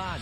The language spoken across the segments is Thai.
บ้าน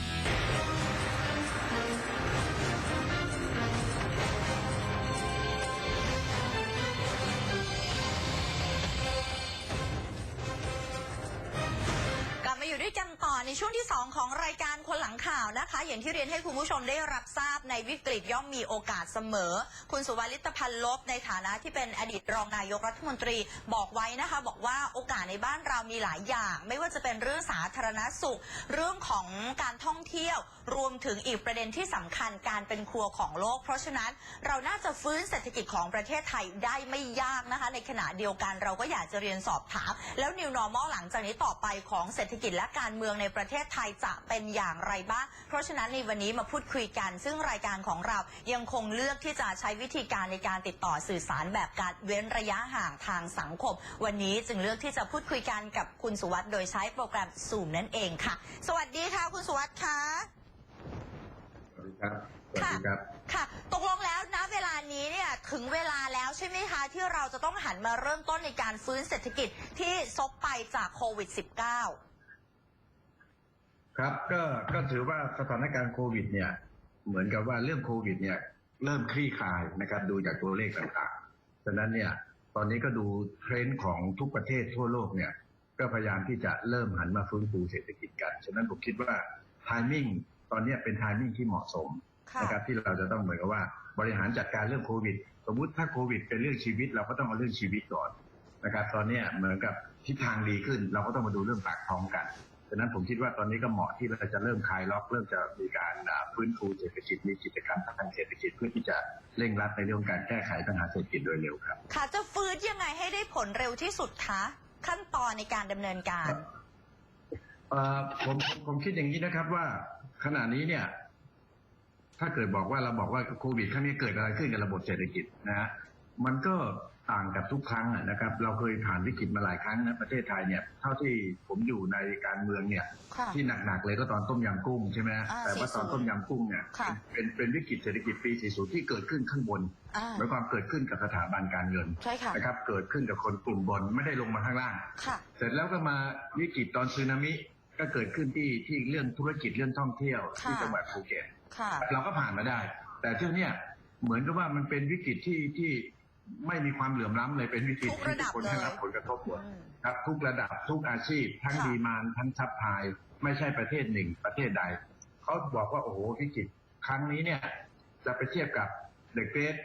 กลับมาอยู่ด้วยกัน ในช่วงที่ 2 ของรายการคนหลังข่าวนะคะ อย่างที่เรียนให้คุณผู้ชมได้รับทราบในวิกฤตย่อมมีโอกาสเสมอ คุณสุวรรณลิตพันลบในฐานะที่เป็นอดีตรองนายกรัฐมนตรีบอกไว้นะคะ บอกว่าโอกาสในบ้านเรามีหลายอย่าง ไม่ว่าจะเป็นเรื่องสาธารณสุข เรื่องของการท่องเที่ยว รวมถึงอีกประเด็นที่สำคัญการเป็นครัวของโลก เพราะฉะนั้นเราน่าจะฟื้นเศรษฐกิจของประเทศไทยได้ไม่ยากนะคะ ในขณะเดียวกันเราก็อยากจะเรียนสอบถาม แล้ว New Normal หลังจากนี้ต่อไปของเศรษฐกิจและการเมืองในประเทศไทยจะเป็นอย่างไรบ้าง เพราะฉะนั้นในวันนี้มาพูดคุยกัน ซึ่งรายการของเรายังคงเลือกที่จะใช้วิธีการในการติดต่อสื่อสารแบบการเว้นระยะห่างทางสังคม วันนี้จึงเลือกที่จะพูดคุยกันกับคุณสุวัสด์โดยใช้โปรแกรม Zoom นั่นเองค่ะ สวัสดีค่ะ คุณสุวัสด์ค่ะสวัสดีครับสวัสดีครับค่ะ ตกลงแล้วนะเวลานี้เนี่ยถึงเวลาแล้วใช่ไหมคะ ที่เราจะต้องหันมาเริ่มต้นในการฟื้นเศรษฐกิจที่ซบไปจากโควิด -19 ครับก็ก็ถือว่าสถานการณ์โควิดเนี่ย เหมือนกับว่าเรื่องโควิดเนี่ย เริ่มคลี่คลายนะครับ ดูจากตัวเลขต่างๆฉะนั้นเนี่ย ตอนนี้ก็ดูเทรนด์ของทุกประเทศทั่วโลกเนี่ย ก็พยายามที่จะเริ่มหันมาฟื้นฟูเศรษฐกิจกัน ฉะนั้นผมคิดว่าไทมิ่งตอนเนี้ยเป็นไทมิ่งที่เหมาะสมค่ะนะครับที่เราจะต้องเหมือนกับว่าบริหารจัดการเรื่องโควิด สมมุติถ้าโควิด เป็นเรื่องชีวิต เราก็ต้องเอาเรื่องชีวิตก่อนนะครับ ตอนเนี้ยเหมือนกับทิศทางดีขึ้น เราก็ต้องมาดูเรื่องปากท้องกัน ฉะนั้นผมคิดว่าตอนนี้ก็เหมาะที่เราจะเริ่มคลายล็อกเริ่มจะมีการอ่าฟื้นฟูเศรษฐกิจมีกิจกรรมทางเศรษฐกิจเพื่อที่จะเร่งรัดในเรื่องการแก้ไขปัญหาเศรษฐกิจโดยเร็วครับค่ะจะฟื้นยังไงให้ได้ผลเร็วที่สุดคะขั้นตอนในการดำเนินการเอ่อผมผมผมคิดอย่างนี้นะครับว่าขณะนี้เนี่ย ถ้าเกิดบอกว่าเราบอกว่าโควิดครั้งนี้เกิดอะไรขึ้นกับระบบเศรษฐกิจนะฮะมันก็ ต่างกับทุกครั้งอะนะครับ เราเคยผ่านวิกฤตมาหลายครั้งนะประเทศไทยเนี่ยเท่าที่ผมอยู่ในการเมืองเนี่ยค่ะที่หนักๆเลยก็ตอนต้มยำกุ้งใช่ไหมฮะอ่าแต่ว่าตอน40ต้มยำกุ้งเนี่ยค่ะเป็นเป็นวิกฤตเศรษฐกิจปี 40 ที่เกิดขึ้นข้างบนอ่าหมายความเกิดขึ้นกับสถาบันการเงินใช่ค่ะนะครับเกิดขึ้นกับคนกลุ่มบนไม่ได้ลงมาข้างล่างค่ะเสร็จแล้วก็มาวิกฤตตอนสึนามิก็เกิดขึ้นที่ที่เรื่องธุรกิจเรื่องท่องเที่ยวค่ะที่จังหวัดภูเก็ตค่ะเราก็ผ่านมาได้ แต่เที่ยวเนี้ยเหมือนกับว่ามันเป็นวิกฤตที่ที่ ไม่มีความเหลื่อมล้ำเลยเป็นวิกฤตทุกที่ระดัทุบกคนเลยได้รับผลกระทบหมดอืมครับทุกระดับทุกอาชีพ ทั้งค่ะ ดีมานทั้งซัพพลาย ไม่ใช่ประเทศหนึ่งประเทศใด เขาบอกว่า โอ้โหวิกฤตครั้งนี้เนี่ย จะไปเทียบกับ The Great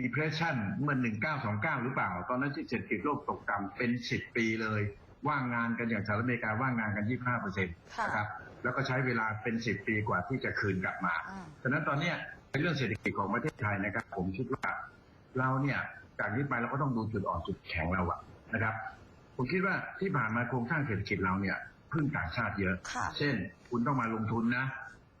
Depression เมื่อ 1929 หรือเปล่า ตอนนั้นที่เศรษฐกิจโลกตกต่ำเป็น 10 ปีเลย ว่างงานกันอย่างสหรัฐอเมริกาว่างงานกัน 25เปอร์เซ็นต์ค่ะนะครับแล้วก็ใช้เวลาเป็น 10 ปีกว่าที่จะคืนกลับมา อ่า ฉะนั้นตอนเนี้ยในเรื่องเศรษฐกิจของประเทศไทยนะครับ ผมคิดว่า เราเนี่ยจากนี้ไปเราก็ต้องดูจุดอ่อนจุดแข็งเราอะนะครับ ผมคิดว่าที่ผ่านมาโครงสร้างเศรษฐกิจเราเนี่ยพึ่งต่างชาติเยอะค่ะเช่น คุณต้องมาลงทุนนะ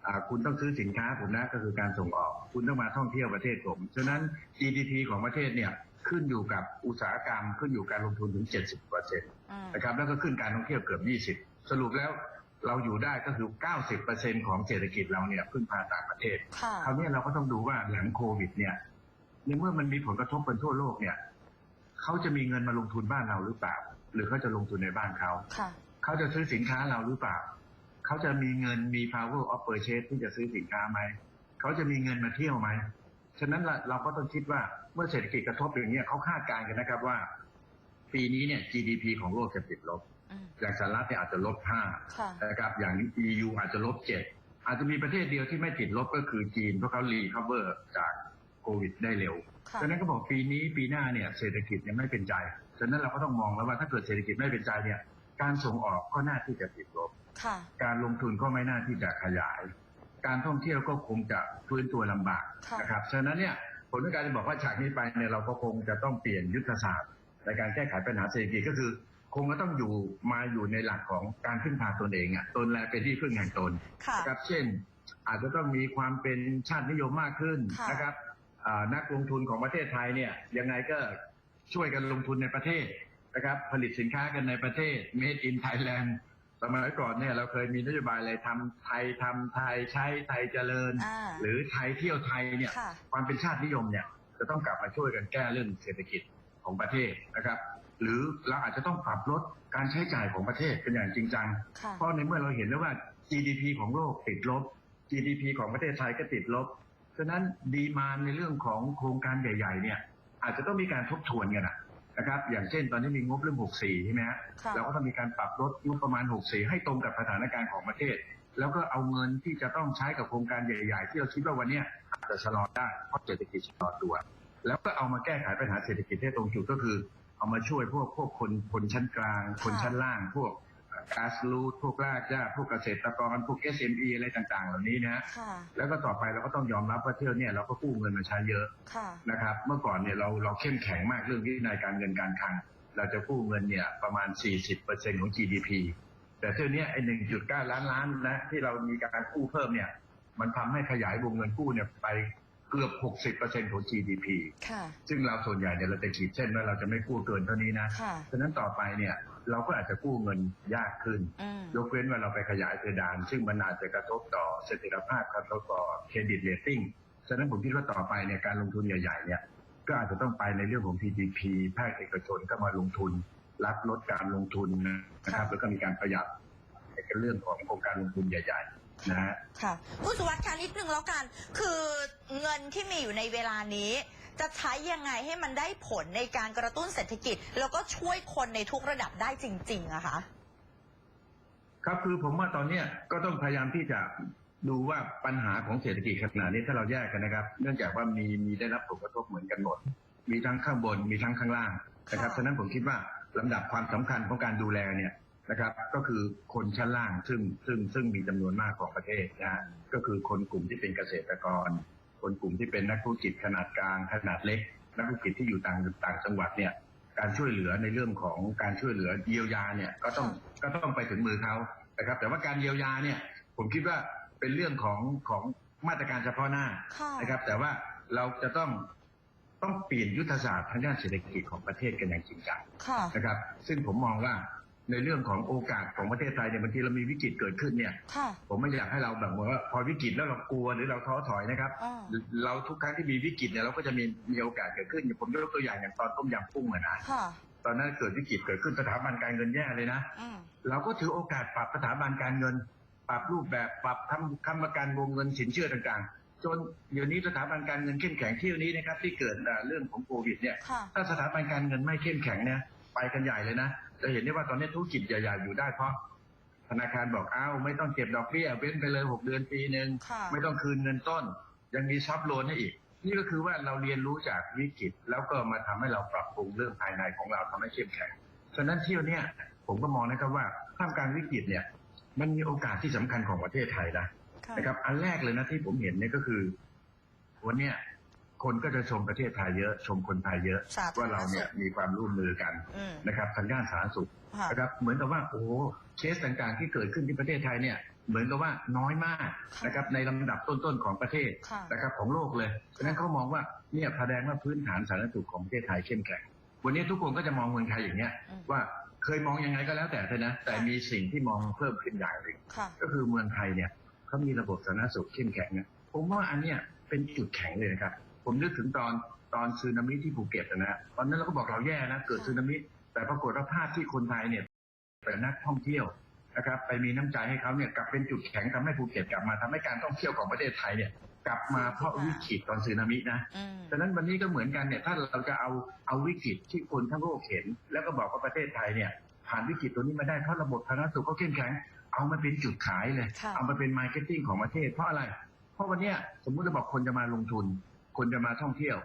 อ่าคุณต้องซื้อสินค้าผมนะก็คือการส่งออก คุณต้องมาท่องเที่ยวประเทศผม ฉะนั้น GDP ของประเทศเนี่ยขึ้นอยู่กับอุตสาหกรรม ขึ้นอยู่การลงทุนถึง 70เปอร์เซ็นต์อืมนะครับแล้วก็ขึ้นการท่องเที่ยวเกือบ 20 สรุปแล้วเราอยู่ได้ก็คือ 90เปอร์เซ็นต์ของเศรษฐกิจเราเนี่ยพึ่งพาต่างประเทศค่ะคราวนี้เราก็ต้องดูว่าหลังโควิดเนี่ย ในเมื่อมันมีผลกระทบกันทั่วโลกเนี่ยเขาจะมีเงินมาลงทุนบ้านเราหรือเปล่า หรือเขาจะลงทุนในบ้านเขาค่ะ เขาจะซื้อสินค้าเราหรือเปล่า เขาจะมีเงินมี power of purchase ที่จะซื้อสินค้าไหม เขาจะมีเงินมาเที่ยวไหม ฉะนั้นเราเราก็ต้องคิดว่าเมื่อเศรษฐกิจกระทบอย่างนี้ยเขาคาดการณ์กันนะครับว่า ปีนี้เนี่ย GDP ของโลกจะติดลบอืมอย่างสหรัฐเนี่ยอาจจะลบห้าค่ะนะครับ อย่าง EU อาจจะลบเจ็ดอาจจะมีประเทศเดียวที่ไม่ติดลบก็คือจีนเพราะเขารีคัฟเวอร์จาก โควิดได้เร็วค่ะ ฉะนั้นก็บอกปีนี้ปีหน้าเนี่ยเศรษฐกิจยังไม่เป็นใจ ฉะนั้นเราก็ต้องมองแล้วว่าถ้าเกิดเศรษฐกิจไม่เป็นใจเนี่ย การส่งออกก็น่าที่จะติดลบ ค่ะ การลงทุนก็ไม่น่าที่จะขยาย การท่องเที่ยวก็คงจะฟื้นตัวลำบากค่ะ นะครับ ฉะนั้นเนี่ยผลของการจะบอกว่าฉากนี้ไปเนี่ยเราก็คงจะต้องเปลี่ยนยุทธศาสตร์ ในการแก้ไขปัญหาเศรษฐกิจก็คือ คงก็ต้องอยู่มาอยู่ในหลักของการพึ่งพาตนเองอะตนแลเป็นที่พึ่งแห่งตน ค่ะ นะครับเช่นอาจจะต้องมีความเป็นชาตินิยมมากขึ้นค่ะนะครับอ่า นักลงทุนของประเทศไทยเนี่ยยังไงก็ช่วยกันลงทุนในประเทศนะครับ ผลิตสินค้ากันในประเทศ made in Thailand สมัยก่อนเนี่ยเราเคยมีนโยบายอะไรทำไทยทำไทยใช้ไทยเจริญอ่าหรือไทยเที่ยวไทยเนี่ยค่ะความเป็นชาตินิยมเนี่ยจะต้องกลับมาช่วยกันแก้เรื่องเศรษฐกิจของประเทศนะครับ หรือเราอาจจะต้องปรับลดการใช้จ่ายของประเทศเป็นอย่างจริงจังค่ะเพราะในเมื่อเราเห็นแล้วว่า GDP ของโลกติดลบ GDP ของประเทศไทยก็ติดลบ ฉะนั้นดีมานในเรื่องของโครงการใหญ่ ๆ เนี่ย อาจจะต้องมีการทบทวนกันนะนะครับ อย่างเช่นตอนนี้มีงบเรื่อง 64 ใช่ไหมฮะค่ะเราก็ต้องมีการปรับลดงบประมาณ 64 ให้ตรงกับสถานการณ์ของประเทศ แล้วก็เอาเงินที่จะต้องใช้กับโครงการใหญ่ ๆ ที่เราคิดว่าวันเนี้ยอาจจะชะลอได้เพราะเศรษฐกิจชะลอตัว แล้วก็เอามาแก้ไขปัญหาเศรษฐกิจให้ตรงจุดก็คือ เอามาช่วยพวกพวกคนคนชั้นกลาง คนชั้นล่างพวก กาสลูดพวกรากหญ้าพวกเกษตรกรพวก SME อะไรต่างๆ เหล่านี้นะค่ะ แล้วก็ต่อไปเราก็ต้องยอมรับว่าเที่ยวเนี่ยเราก็กู้เงินมาใช้เยอะค่ะ นะครับเมื่อก่อนเนี่ยเราเราเข้มแข็งมากเรื่องวินัยการเงินการคลัง เราจะกู้เงินเนี่ยประมาณ 40%ของ GDP แต่เที่ยวเนี้ยไอ้1.9 ล้านล้านนะที่เรามีการกู้เพิ่มเนี่ยมันทำให้ขยายวงเงินกู้เนี่ยไปเกือบ 60%ของ GDP ค่ะ ซึ่งเราส่วนใหญ่เนี่ยเราจะขีดเส้นว่าเราจะไม่กู้เกินเท่านี้นะ ค่ะ ฉะนั้นต่อไปเนี่ย เราก็อาจจะกู้เงินยากขึ้นอืมยกเว้นว่าเราไปขยายเพดาน ซึ่งมันอาจจะกระทบต่อเสถียรภาพกระทบต่อเครดิตเรตติ้งฉะนั้นผมคิดว่าต่อไปเนี่ยการลงทุนใหญ่ๆเนี่ยก็อาจจะต้องไปในเรื่องของ PPP ภาคเอกชนก็มาลงทุน รับลดการลงทุนนะครับ แล้วก็มีการประหยัดในเรื่องของโครงการลงทุนใหญ่ ๆนะฮะค่ะผู้สุวัสดิ์ค่ะนิดนึงแล้วกัน คือเงินที่มีอยู่ในเวลานี้ จะใช้ยังไงให้มันได้ผลในการกระตุ้นเศรษฐกิจ แล้วก็ช่วยคนในทุกระดับได้จริงๆอะคะครับคือผมว่าตอนเนี้ยก็ต้องพยายามที่จะดูว่าปัญหาของเศรษฐกิจขนาดนี้ถ้าเราแยกกันนะครับ เนื่องจากว่ามีมีได้รับผลกระทบเหมือนกันหมด มีทั้งข้างบนมีทั้งข้างล่างนะครับฉะนั้นผมคิดว่าลำดับความสำคัญของการดูแลเนี่ยนะครับ ก็คือคนชั้นล่างซึ่งซึ่งซึ่งมีจำนวนมากของประเทศนะก็คือคนกลุ่มที่เป็นเกษตรกร คนกลุ่มที่เป็นนักธุรกิจขนาดกลางขนาดเล็ก นักธุรกิจที่อยู่ต่างต่างจังหวัดเนี่ยการช่วยเหลือในเรื่องของการช่วยเหลือเยียวยาเนี่ยก็ต้องก็ต้องไปถึงมือเขานะครับ แต่ว่าการเยียวยาเนี่ยผมคิดว่าเป็นเรื่องของของมาตรการเฉพาะหน้าค่ะนะครับ แต่ว่าเราจะต้องต้องเปลี่ยนยุทธศาสตร์ทางด้านเศรษฐกิจของประเทศกันอย่างจริงจังค่ะนะครับ ซึ่งผมมองว่า ในเรื่องของโอกาสของประเทศไทยเนี่ยบางทีเรามีวิกฤตเกิดขึ้นเนี่ย ค่ะ ผมไม่อยากให้เราแบบว่าพอวิกฤตแล้วเรากลัวหรือเราท้อถอยนะครับ อ่า เราทุกครั้งที่มีวิกฤตเนี่ยเราก็จะมีมีโอกาสเกิดขึ้นอย่างผมยกตัวอย่างอย่างตอนต้มยำกุ้งอะนะค่ะ ตอนนั้นเกิดวิกฤตเกิดขึ้นสถาบันการเงินแย่เลยนะ อืม เราก็ถือโอกาสปรับสถาบันการเงิน ปรับรูปแบบปรับทำคำประกันวงเงินสินเชื่อต่างๆ จนเดี๋ยวนี้สถาบันการเงินเข้มแข็งเที่ยวนี้นะครับที่เกิดอ่าเรื่องของโควิดเนี่ย ค่ะ ถ้าสถาบันการเงินไม่เข้มแข็งเนี่ยไปกันใหญ่เลยนะจะเห็นได้ว่าตอนนี้ธุรกิจใหญ่ๆอยู่ได้เพราะธนาคารบอกอ้าวไม่ต้องเก็บดอกเบี้ยเว้นไปเลยหกเดือนปีหนึ่งค่ะไม่ต้องคืนเงินต้น ยังมีซับโลนให้อีก นี่ก็คือว่าเราเรียนรู้จากวิกฤตแล้วก็มาทำให้เราปรับปรุงเรื่องภายในของเราทำให้เข้มแข็งฉะนั้นเที่ยวเนี้ยผมก็มองนะครับว่าท่ามกลางวิกฤตเนี่ย มันมีโอกาสที่สำคัญของประเทศไทยนะค่ะนะครับ อันแรกเลยนะที่ผมเห็นเนี่ยก็คือวันเนี้ย คนก็จะชมประเทศไทยเยอะ ชมคนไทยเยอะ สาธารณสุขว่าเราเนี่ยมีความร่วมมือกันอืมนะครับทางด้านสาธารณสุขค่ะ นะครับเหมือนกับว่าโอ้โหเคสต่างๆ ที่เกิดขึ้นที่ประเทศไทยเนี่ยเหมือนกับว่าน้อยมากค่ะนะครับในลำดับต้นๆของประเทศค่ะ นะครับของโลกเลยฉะนั้นเขามองว่าเนี่ยแสดงว่าพื้นฐานสาธารณสุขของประเทศไทยเข้มแข็งวันนี้ทุกคนก็จะมองเมืองไทยอย่างเนี้ยอืม ว่าเคยมองยังไงก็แล้วแต่เถอะนะแต่มีสิ่งที่มองเพิ่มขึ้นอย่างหนึ่ง ค่ะ ก็คือเมืองไทยเนี่ยเขามีระบบสาธารณสุขเข้มแข็งนะผมว่าอันเนี้ยเป็นจุดแข็งเลยนะครับ ผมนึกถึงตอนตอนสึนามิที่ภูเก็ตนะฮะตอนนั้นเราก็บอกเราแย่นะเกิดสึนามิ แต่ปรากฏว่าภาพที่คนไทยเนี่ยเป็นนักท่องเที่ยวนะครับ ไปมีน้ำใจให้เขาเนี่ยกลับเป็นจุดแข็งทำให้ภูเก็ตกลับมาทำให้การท่องเที่ยวของประเทศไทยเนี่ยกลับมาเพราะวิกฤตตอนสึนามินะอืมฉะนั้นวันนี้ก็เหมือนกันเนี่ยถ้าเราจะเอาเอาวิกฤตที่คนทั้งโลกเห็น แล้วก็บอกว่าประเทศไทยเนี่ยผ่านวิกฤตตัวนี้มาได้เพราะระบบสาธารณสุขเขาเข้มแข็ง เอามาเป็นจุดขายเลยค่ะเอามาเป็นมาร์เก็ตติ้งของประเทศเพราะอะไร เพราะวันเนี้ยสมมุติเราบอกคนจะมาลงทุน คนจะมาท่องเที่ยว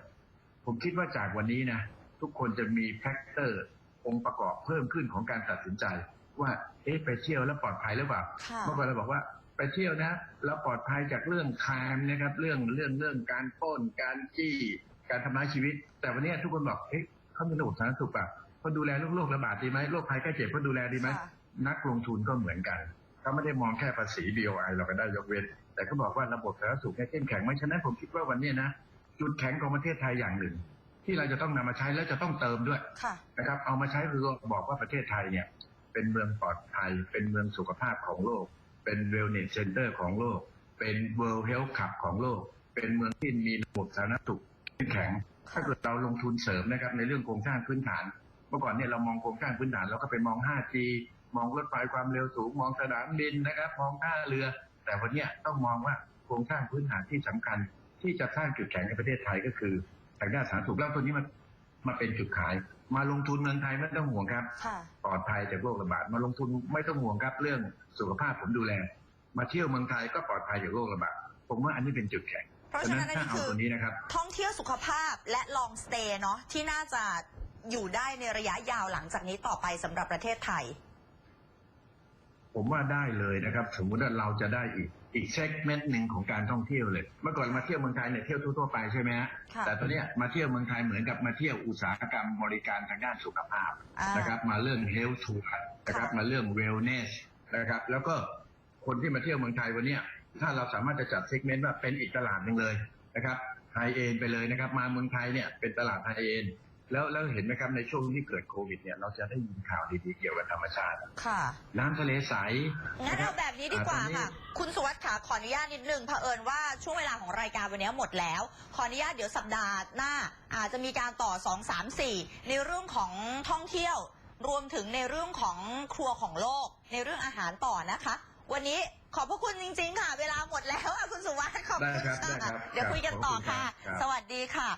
ผมคิดว่าจากวันนี้นะทุกคนจะมีแฟกเตอร์องค์ประกอบเพิ่มขึ้นของการตัดสินใจ ว่าเอ๊ะไปเที่ยวแล้วปลอดภัยหรือเปล่าค่ะเมื่อก่อนเราบอกว่าไปเที่ยวนะแล้วปลอดภัยจากเรื่องคามนะครับ เรื่องเรื่องเรื่องการปล้น การจี้ การทำร้ายชีวิต แต่วันนี้ทุกคนบอกเฮ้ยเขามีระบบสาธารณสุขป่ะเขาดูแลโรคโรคระบาดดีไหมโรคภัยไข้เจ็บเขาดูแลดีไหมค่ะนักลงทุนก็เหมือนกันเขาไม่ได้มองแค่ภาษี BOI เราก็ได้ยกเว้น แต่เขาบอกว่าระบบสาธารณสุขเนี่ยเข้มแข็งไหมฉะนั้นผมคิดว่าวันนี้นะ จุดแข็งของประเทศไทยอย่างหนึ่ง ที่เราจะต้องนำมาใช้และจะต้องเติมด้วยค่ะนะครับ เอามาใช้คือบอกว่าประเทศไทยเนี่ย เป็นเมืองปลอดภัย เป็นเมืองสุขภาพของโลก เป็น wellness center ของโลก เป็น world health club ของโลก เป็นเมืองที่มีระบบสาธารณสุขเข้มแข็ง ถ้าเกิดเราลงทุนเสริมนะครับในเรื่องโครงสร้างพื้นฐาน เมื่อก่อนเนี่ยเรามองโครงสร้างพื้นฐานเราก็ไปมอง 5G มองรถไฟความเร็วสูง มองสนามบินนะครับ มองท่าเรือ แต่วันเนี้ยต้องมองว่าโครงสร้างพื้นฐานที่สำคัญ ที่จะสร้างจุดแข็งในประเทศไทยก็คือทางด้านสาธารณสุขแล้วตัวนี้มันมาเป็นจุดขาย มาลงทุนเมืองไทยไม่ต้องห่วงครับค่ะปลอดภัยจากโรคระบาดมาลงทุนไม่ต้องห่วงครับ เรื่องสุขภาพผมดูแล มาเที่ยวเมืองไทยก็ปลอดภัยจากโรคระบาดผมว่าอันนี้เป็นจุดแข็งเพราะฉะฉะนั้นั้นนอันถ้านี้เอาคือตัวนี้นะครับท่องเที่ยวสุขภาพและลองสเตย์เนาะที่น่าจะอยู่ได้ในระยะยาวหลังจากนี้ต่อไปสำหรับประเทศไทย ผมว่าได้เลยนะครับ สมมุติว่าเราจะได้อีก อีกเซกเมนต์หนึ่งของการท่องเที่ยวเลย เมื่อก่อนมาเที่ยวเมืองไทยเนี่ยเที่ยวทั่วๆไปใช่ไหมฮะค่ะแต่ตอนเนี้ยมาเที่ยวเมืองไทยเหมือนกับมาเที่ยวอุตสาหกรรมบริการทางด้านสุขภาพอ่านนะครับมาเรื่องเฮลท์ทูนะครับค่ะ มาเรื่องเวลเนสนะครับแล้วก็คนที่มาเที่ยวเมืองไทยวันเนี้ยถ้าเราสามารถจะจัดเซกเมนต์ว่าเป็นอีกตลาดหนึ่งเลยนะครับไฮเอ็นไปเลยนะครับมาเมืองไทยเนี่ยเป็นตลาดไฮเอ็น แล้วแล้วเห็นไหมครับในช่วงที่เกิดโควิดเนี่ยเราจะได้ยินข่าวดีๆเกี่ยวกับธรรมชาติ ค่ะ น้ำทะเลใสงั้นเอาแบบนี้ดีกว่าอ่ตอนนี้ค่ะ คุณสุวัสดิ์ขาขออนุญาตนิดนึงเผอิญว่าช่วงเวลาของรายการวันนี้หมดแล้ว ขออนุญาตเดี๋ยวสัปดาห์หน้า อาจจะมีการต่อ 2 3 4 ในเรื่องของท่องเที่ยว รวมถึงในเรื่องของครัวของโลก ในเรื่องอาหารต่อนะคะ วันนี้ขอบพระคุณจริง ๆ ค่ะ เวลาหมดแล้วอะคุณสุวัสดิ์ขอบคุณได้ครับได้ครัค่ะบเดี๋ยวคุยกันต่อค่ะ ครับ สวัสดีค่ะ